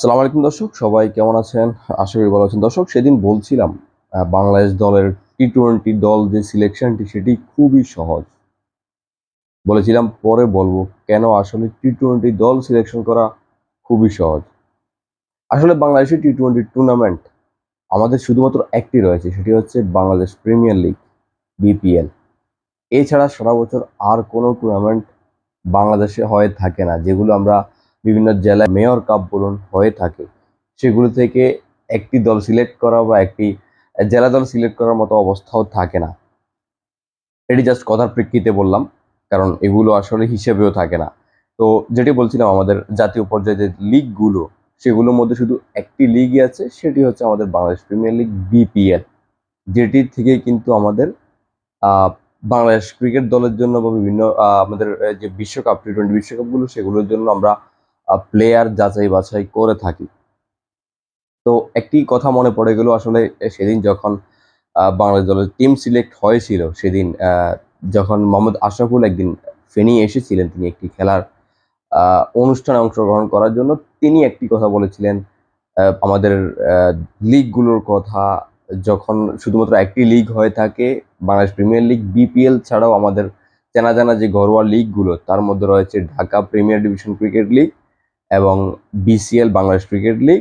সালাম আলাইকুম দর্শক, সবাই কেমন আছেন? আশা করি ভালো আছেন। দর্শক, সেদিন বলছিলাম বাংলাদেশ দলের টি টোয়েন্টি দল যে সিলেকশনটি সেটি খুবই সহজ। বলেছিলাম, পরে বলব কেন আসলে টি টোয়েন্টি দল সিলেকশন করা খুবই সহজ। আসলে বাংলাদেশের টি টোয়েন্টি টুর্নামেন্ট আমাদের শুধুমাত্র একটি রয়েছে, সেটি হচ্ছে বাংলাদেশ প্রিমিয়ার লিগ বিপিএল এছাড়া সারা বছর আর কোনো টুর্নামেন্ট বাংলাদেশে হয়ে থাকে না, যেগুলো আমরা বিভিন্ন জেলায় মেয়র কাপ বলুন হয়ে থাকে। সেগুলো থেকে একটি দল সিলেক্ট করা বা একটি জেলা দল সিলেক্ট করার মতো অবস্থাও থাকে না। এটি জাস্ট কথার প্রেক্ষিতে বললাম, কারণ এগুলো আসলে হিসেবেও থাকে না। তো যেটি বলছিলাম, আমাদের জাতীয় পর্যায়ে যে লিগগুলো সেগুলোর মধ্যে শুধু একটি লিগই আছে, সেটি হচ্ছে আমাদের বাংলাদেশ প্রিমিয়ার লিগ বিপিএল যেটি থেকে কিন্তু আমাদের বাংলাদেশ ক্রিকেট দলের জন্য বা বিভিন্ন আমাদের যে বিশ্বকাপ টি টোয়েন্টি বিশ্বকাপগুলো, সেগুলোর জন্য আমরা প্লেয়ার যাচাই বাছাই করে থাকি। তো একটি কথা মনে পড়ে গেল আসলে সেদিন যখন বাংলাদেশ দলের টিম সিলেক্ট হয়েছিল, সেদিন যখন মোহাম্মদ আশরাফুল একদিন ফেনী এসেছিলেন, তিনি একটি খেলার অনুষ্ঠানে অংশগ্রহণ করার জন্য, তিনি একটি কথা বলেছিলেন আমাদের লিগগুলোর কথা, যখন শুধুমাত্র একটি লিগ হয়ে থাকে, বাংলাদেশ প্রিমিয়ার লিগ বিপিএল ছাড়াও আমাদের চেনা জানা যে ঘরোয়া লিগগুলো তার মধ্যে রয়েছে Dhaka premier division cricket league এবং বিসিএল বাংলাদেশ ক্রিকেট লিগ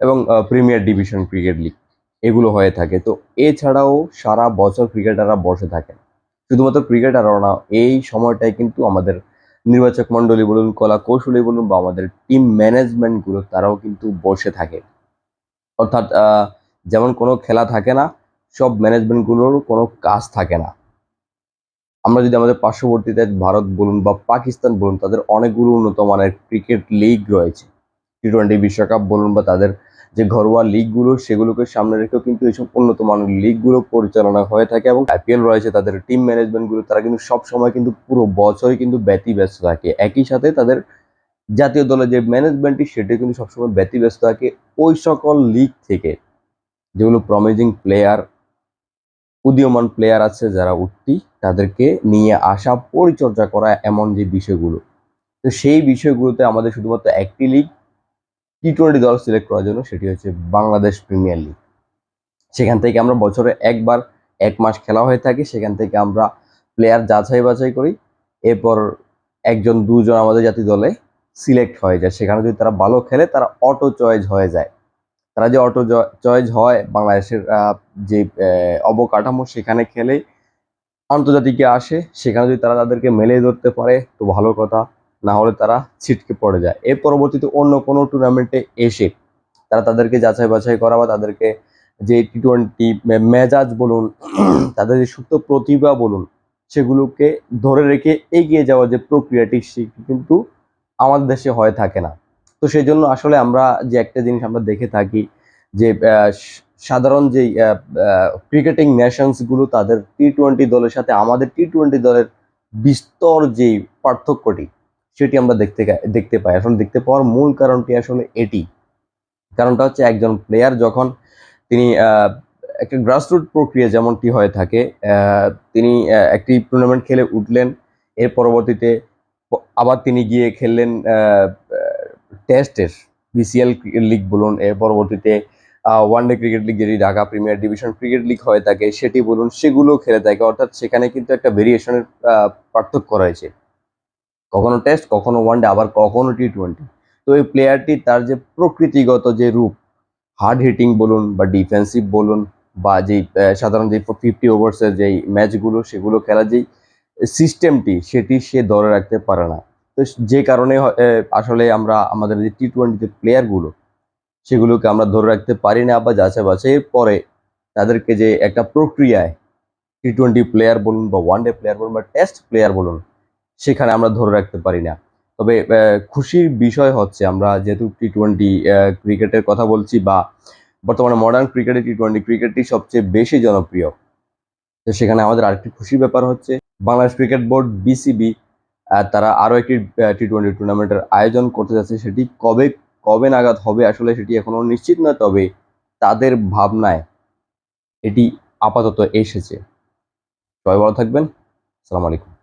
এবং প্রিমিয়ার ডিভিশন ক্রিকেট লিগ এগুলো হয়ে থাকে। তো এছাড়াও সারা বছর ক্রিকেটাররা বসে থাকেন। শুধুমাত্র ক্রিকেটারও না, এই সময়টায় কিন্তু আমাদের নির্বাচক মণ্ডলী বলুন, কলা কৌশলী বলুন বা আমাদের টিম ম্যানেজমেন্টগুলো তারাও কিন্তু বসে থাকে। অর্থাৎ যেমন কোনো খেলা থাকে না, সব ম্যানেজমেন্টগুলোর কোনো কাজ থাকে না। আমরা যদি আমাদের পার্শ্ববর্তীতে ভারত বলুন বা পাকিস্তান বলুন, তাদের অনেকগুলো উন্নত মানের ক্রিকেট লিগ রয়েছে। টি টোয়েন্টি বিশ্বকাপ বলুন বা তাদের যে ঘরোয়া লিগগুলো সেগুলোকে সামনে রেখেও কিন্তু এইসব উন্নত মানের লিগগুলো পরিচালনা হয়ে থাকে এবং আইপিএল রয়েছে, তাদের টিম ম্যানেজমেন্টগুলো তারা কিন্তু সব সময় কিন্তু পুরো বছরই কিন্তু ব্যতিব্যস্ত থাকে। একই সাথে তাদের জাতীয় দলের যে ম্যানেজমেন্টটি সেটি কিন্তু সবসময় ব্যতিব্যস্ত থাকে। ওই সকল লিগ থেকে যেগুলো প্রমিজিং প্লেয়ার উদীয়মান প্লেয়ার আছে যারা উঠতি, তাদেরকে নিয়ে আসা, পরিচর্যা করা এমন যে বিষয়গুলো। তো সেই বিষয়গুলোতে আমাদের শুধুমাত্র একটি লিগ টি টোয়েন্টি দল সিলেক্ট করার জন্য, সেটি হচ্ছে বাংলাদেশ প্রিমিয়ার লিগ সেখান থেকে আমরা বছরে একবার, এক মাস খেলা হয়ে থাকে, সেখান থেকে আমরা প্লেয়ার যাচাই বাছাই করি। এরপর একজন, দুজন আমাদের জাতীয় দলে সিলেক্ট হয়ে যায়। সেখানে যদি তারা ভালো খেলে, তারা অটো চয়েস হয়ে যায়। তারা যে অটো চয়েস হয় বাংলাদেশের যে অবকাঠামো সেখানে খেলে আন্তর্জাতিকে আসে, সেখানে যদি তারা তাদেরকে মেলে ধরতে পারে, তো ভালো কথা। না হলে তারা ছিটকে পড়ে যায়। এর পরবর্তীতে অন্য কোনো টুর্নামেন্টে এসে তারা তাদেরকে যাচাই বাছাই করা বা তাদেরকে যে টি টোয়েন্টি মেজাজ বলুন, তাদের যে সুপ্ত প্রতিভা বলুন, সেগুলোকে ধরে রেখে এগিয়ে যাওয়ার যে প্রক্রিয়াটি, সেটি কিন্তু আমাদের দেশে হয়ে থাকে না। তো সেই জন্য আসলে আমরা যে একটা জিনিস আমরা দেখে থাকি যে সাধারণ যে ক্রিকেটিং নেশনসগুলো তাদের টি টোয়েন্টি দলের সাথে আমাদের টি টোয়েন্টি দলের বিস্তর যে পার্থক্যটি সেটি আমরা দেখতে দেখতে পাই। আসলে দেখতে পাওয়ার মূল কারণটি আসলে এটি। কারণটা হচ্ছে একজন প্লেয়ার যখন তিনি একটা গ্রাসরুট প্রক্রিয়া যেমনটি হয়ে থাকে তিনি একটি টুর্নামেন্ট খেলে উঠলেন, এর পরবর্তীতে আবার তিনি গিয়ে খেললেন টেস্টের বিসিএল লিগ বলুন, এর পরবর্তীতে ওয়ানডে ক্রিকেট লিগ যেটি Dhaka premier division cricket league হয়ে থাকে, সেটি বলুন, সেগুলো খেলে থাকে। অর্থাৎ সেখানে কিন্তু একটা ভেরিয়েশনের পার্থক্য রয়েছে। কখনো টেস্ট কখনো ওয়ানডে আবার কখনো টি টোয়েন্টি তো এই প্লেয়ারটি তার যে প্রকৃতিগত যে রূপ হার্ড হিটিং বলুন বা ডিফেন্সিভ বলুন বা যেই সাধারণ যে ফিফটি ওভার্সের যেই ম্যাচগুলো সেগুলো খেলার যেই সিস্টেমটি সেটি সে ধরে রাখতে পারে না। তো যে কারণে আসলে আমরা আমাদের যে টি টোয়েন্টিতে প্লেয়ারগুলো সেগুলোকে আমরা ধরে রাখতে পারি না বা যাচাই বাছাইয়ের পরে তাদেরকে যে একটা প্রক্রিয়ায় টি টোয়েন্টি প্লেয়ার বলুন বা ওয়ান ডে প্লেয়ার বলুন বা টেস্ট প্লেয়ার বলুন, সেখানে আমরা ধরে রাখতে পারি না। তবে খুশির বিষয় হচ্ছে আমরা যেহেতু টি টোয়েন্টি ক্রিকেটের কথা বলছি বা বর্তমানে মডার্ন ক্রিকেটে টি টোয়েন্টি ক্রিকেটটি সবচেয়ে বেশি জনপ্রিয়, তো সেখানে আমাদের আরেকটি খুশির ব্যাপার হচ্ছে বাংলাদেশ ক্রিকেট বোর্ড বিসিবি তারা আরও একটি টি টোয়েন্টি টুর্নামেন্টের আয়োজন করতে যাচ্ছে। সেটি কবে কবে নাগাদ হবে আসলে সেটি এখনও নিশ্চিত নয়, তবে তাদের ভাবনায় এটি আপাতত এসেছে। সবাই ভালো থাকবেন। সালাম আলাইকুম।